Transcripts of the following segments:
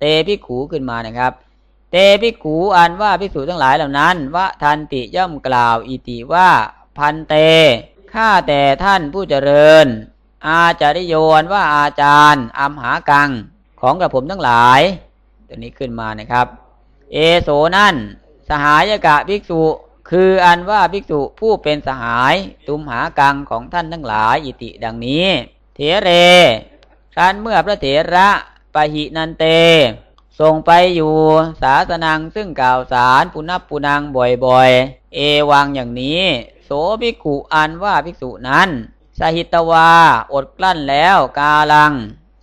เตพิขูขึ้นมานะครับ เตพิขูอันว่าภิกษุทั้งหลายเหล่านั้นวะทันติย่อมกล่าวอิติว่าพันเตข้าแต่ท่านผู้เจริญ อาจาริโยนว่าอาจารย์อัมหากังของกระผมทั้งหลาย ตัวนี้ขึ้นมานะครับ เอโสนั่น สหายกะภิกษุคืออันว่าภิกษุผู้เป็นสหายตุมหากังของท่านทั้งหลายอิติดังนี้ เถเรครั้นเมื่อพระเถระ ปหินันเตส่งไปอยู่ศาสนังซึ่งกล่าวสารปุนับปุนังบ่อยๆ เอวังอย่างนี้ โสภิกขุอันว่าภิกษุนั้นสหิตวา อดกลั้นแล้วกาลัง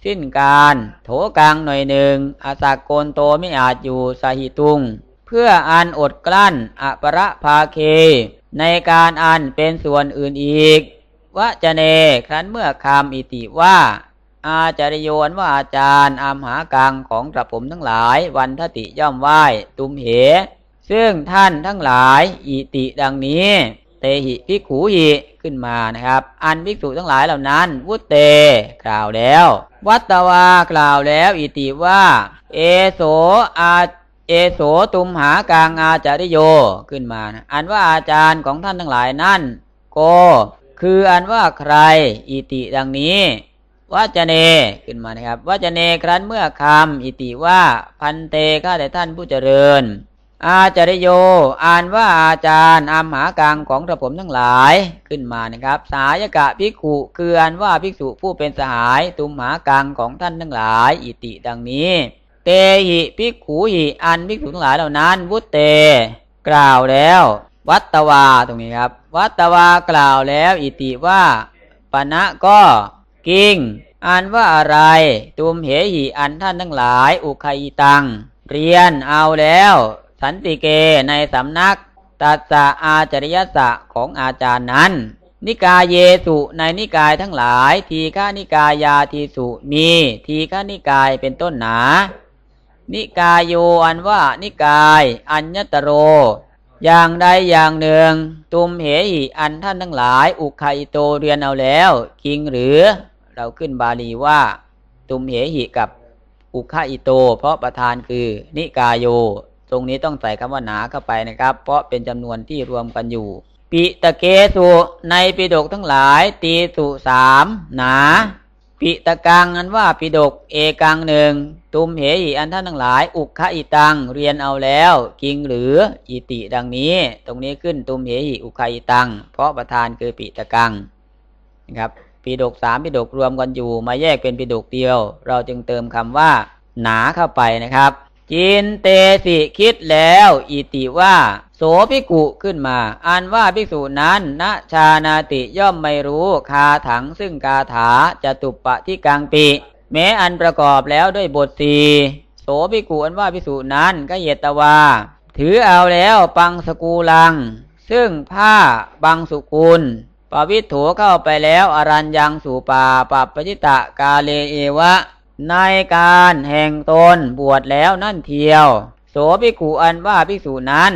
สิ้นการ โถกังหน่อยหนึ่งอาสากโกนโตไม่อาจอยู่สหิตุง เพื่ออันอดกลั้นอปรภาเค ในการอันเป็นส่วนอื่นอีกวะจะเนครั้นเมื่อคำอิติว่า อาจารย์โยนว่าอาจารย์อามหากังของกระผมทั้งหลาย วันทติย่อมไหว้ตุมเห ซึ่งท่านทั้งหลายอิติดังนี้ เตหิภิขูหิขึ้นมานะครับ อันภิกษุทั้งหลายเหล่านั้น วุตเต กล่าวแล้ว วัตตวากล่าวแล้ว อิติว่า เอโสอาเอโสตุมหากางอาจาริโยขึ้นมานะอันว่าอาจารย์ของท่านทั้งหลายนั่นโก คืออันว่าใครอิติดังนี้ วัจเนขึ้นมานะครับวัจเนครั้นเมื่อคำอิติว่าพันเตข้าแต่ท่านผู้เจริญ อาจาริโย อ่านว่าอาจารย์อามหากังของกระผมทั้งหลายขึ้นมานะครับ สายกะภิกขุคืออันว่าภิกษุผู้เป็นสหายตุมหากังของท่านทั้งหลาย อิติดังนี้ เตหิภิกขูหิอันภิกษุทั้งหลายเหล่านั้น วุตเต กล่าวแล้ว วัตตวาตรงนี้ครับ วัตตวากล่าวแล้ว อิติว่าปณะก็ กิงอันว่าอะไร ตุมเหหิอันท่านทั้งหลาย อุคัยตัง เรียนเอาแล้ว สันติเกในสำนักตัสสะอาจริยสะของอาจารย์นั้น นิกายเยสุในนิกายทั้งหลาย ทีฆานิกายาทีสุมี ทีฆานิกายเป็นต้นหนา นิกายโยอันว่านิกาย อัญญตโร อย่างใดอย่างหนึ่ง ตุมเหหิอันท่านทั้งหลาย อุคัยโตเรียนเอาแล้วคิงหรือ เราขึ้นบาลีว่า ตุมเหหิกับอุคาอิโต เพราะประธานคือนิกายโย ตรงนี้ต้องใส่คำว่าหนาเข้าไปนะครับ เพราะเป็นจำนวนที่รวมกันอยู่ ปิตะเกสุในปิดกทั้งหลาย ตีสุสามหนา ปิตะกังอันว่าปิดกเอกังหนึ่งตุมเหหิอันท่านทั้งหลาย อุคาอิตังเรียนเอาแล้วกิงหรืออิติดังนี้ ตรงนี้ขึ้นตุมเหหิอุคาอิตัง เพราะประธานคือปิตะกังนะครับ ปิดกสามปิดกรวมกันอยู่ มาแยกเป็นปิดกเดียว เราจึงเติมคำว่า หนาเข้าไปนะครับ จินเตสิคิดแล้ว อิติว่า โสภิกุขึ้นมาอันว่าภิกษุนั้นณชานาติย่อมไม่รู้คาถังซึ่งกาถาจะตุปปะที่กลางปีแม้อันประกอบแล้วด้วยบทสีโสภิกุอันว่าภิกษุนั้นก็เหยตวา ถือเอาแล้วปังสกูลัง ซึ่งผ้าบังสุกุล ปวิถโถเข้าไปแล้วอรัญยังสู่ป่าปัปปจิตะกาเลเอวะ ในการแห่งตนบวชแล้วนั่นเทียว โสภิกขุอันว่าภิกษุนั้น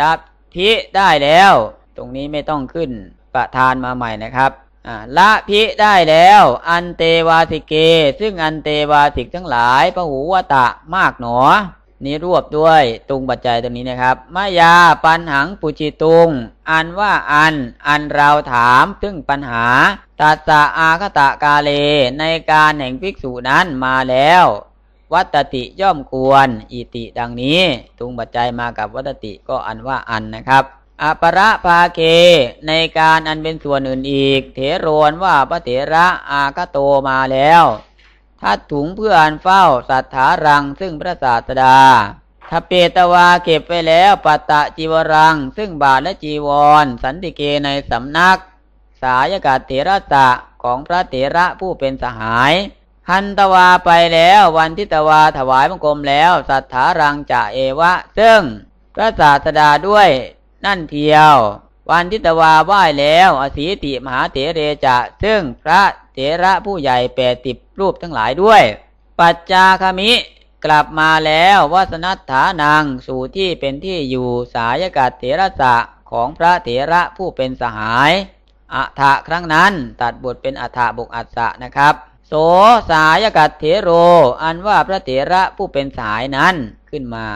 รับพิได้แล้ว ตรงนี้ไม่ต้องขึ้นประธานมาใหม่นะครับละพิได้แล้ว อันเตวาสิเก ซึ่งอันเตวาสิกทั้งหลายพระหูวตะมากหนอ นี้รวบด้วยตุงปัจจัยตรงนี้นะครับมายาปันหังปุจิตุง อันว่าอัน อันเราถามซึ่งปัญหาตัสะอาคตะกาเล ในการแห่งภิกษุนั้นมาแล้ว วัตติย่อมควร อิติดังนี้ ตุงปัจจัยมากับวัตติก็อันว่าอันนะครับอปรภาเค ในการอันเป็นส่วนอื่นอีก เถโรนว่าพระเถระอาคโตมาแล้ว ทัดถุงเพื่ออันเฝ้าสัทธารังซึ่งพระศาสดาถ้าเปตวาเก็บไปแล้วปัตตะจีวรัง ซึ่งบาทและจีวร สันติเกในสำนัก สายกาเถระตะของพระเถระผู้เป็นสหาย หันตวาไปแล้ววันทิตวาถวายบังคมแล้ว สัทธารังจะเอวะ ซึ่งพระศาสดาด้วยนั่นเทียว วันทิตวาไหว้แล้ว อสีติมหาเถเรจะ ซึ่งพระ เถระผู้ใหญ่แปดติบรูปทั้งหลายด้วย ปัจจาคมิกลับมาแล้ววาสนัตถานังสู่ที่เป็นที่อยู่สายกัตเถระสะของพระเถระผู้เป็นสหายอัฐะครั้งนั้นตัดบทเป็นอัฐะบกอัฏะนะครับ โสสายกัตเถโร อันว่าพระเถระผู้เป็นสายนั้นขึ้นมา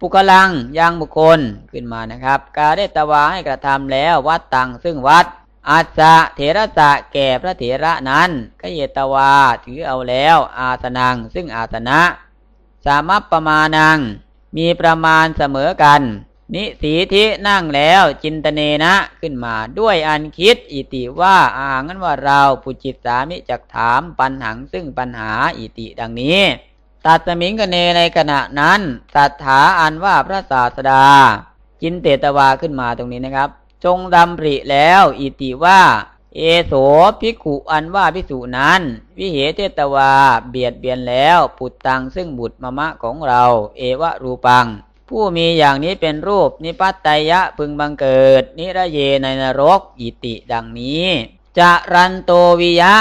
ปุกลังยังบุคคลขึ้นมานะครับ กาเดตวาให้กระทำแล้ววัดตังซึ่งวัด อาสะเถระสะแก่พระเถระนั้นกเยตวาถือเอาแล้ว อาสนังซึ่งอาสนะ สามัปปมานัง มีประมาณเสมอกัน นิสีทินั่งแล้วจินตเนนะขึ้นมาด้วยอันคิดอิติว่าอางั้นว่าเราปุจิตสามิจักถามปัญหังซึ่งปัญหาอิติดังนี้ตัดสมิงกเนในขณะนั้นสัทธาอันว่าพระศาสดาจินเตตวาขึ้นมาตรงนี้นะครับ จงดำริแล้ว อิติว่า เอโสภิกขุอันว่าภิกษุนั้น วิเหเทตวา เบียดเบียนแล้ว ปุตตังซึ่งบุตรมะมะของเรา เอวะรูปัง ผู้มีอย่างนี้เป็นรูป นิพัตไตยะพึงบังเกิด นิระเยในนรก อิติดังนี้จะรันโตวิยะ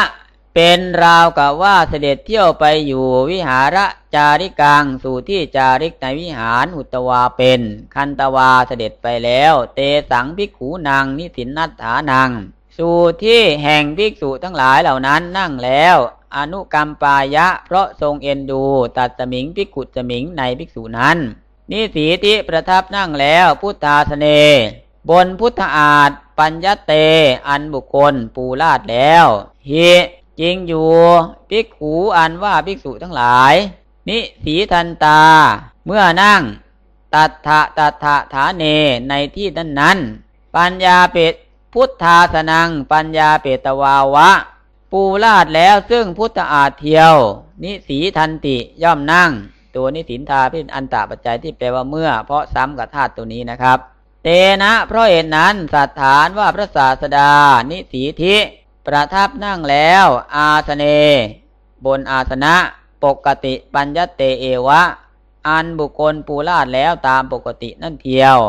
เป็นราวกับว่าเสด็จเที่ยวไปอยู่วิหารจาริกังสู่ที่จาริกในวิหารอุตวาเป็น คันตวาเสด็จไปแล้ว เตสังภิกขูนางนิสินนัตถานัง สู่ที่แห่งภิกษุทั้งหลายเหล่านั้นนั่งแล้ว อนุกรรมปายะ เพราะทรงเอ็นดูตัดสมิงภิกขุสมิงในภิกษุนั้น นิสีติประทับนั่งแล้วพุทธาสเน บนพุทธอาฏปัญญเต อันบุคคลปูลาดแล้วหิ จริงอยู่ภิกขูอันว่าภิกษุทั้งหลาย นิสีทันตา เมื่อนั่ง ตัทธะตัทธะฐานเนในที่นั้นนั้น ปัญญาเปตพุทธาสนัง ปัญญาเปตวาวะ ปูลาดแล้วซึ่งพุทธอาเทียว นิสีทันติย่อมนั่ง ตัวนิสินทาเป็นอันตรปัจจัยที่แปลว่าเมื่อ เพราะซ้ำกับธาตุตัวนี้นะครับ เตนะเพราะเหตุนั้นสัตฐานว่าพระศาสดา นิสีทิ ประทับนั่งแล้ว อาสเน บนอาสนะ ปกติปัญญเตเอวะ อันบุคคลปูลาดแล้วตามปกตินั่นเทียว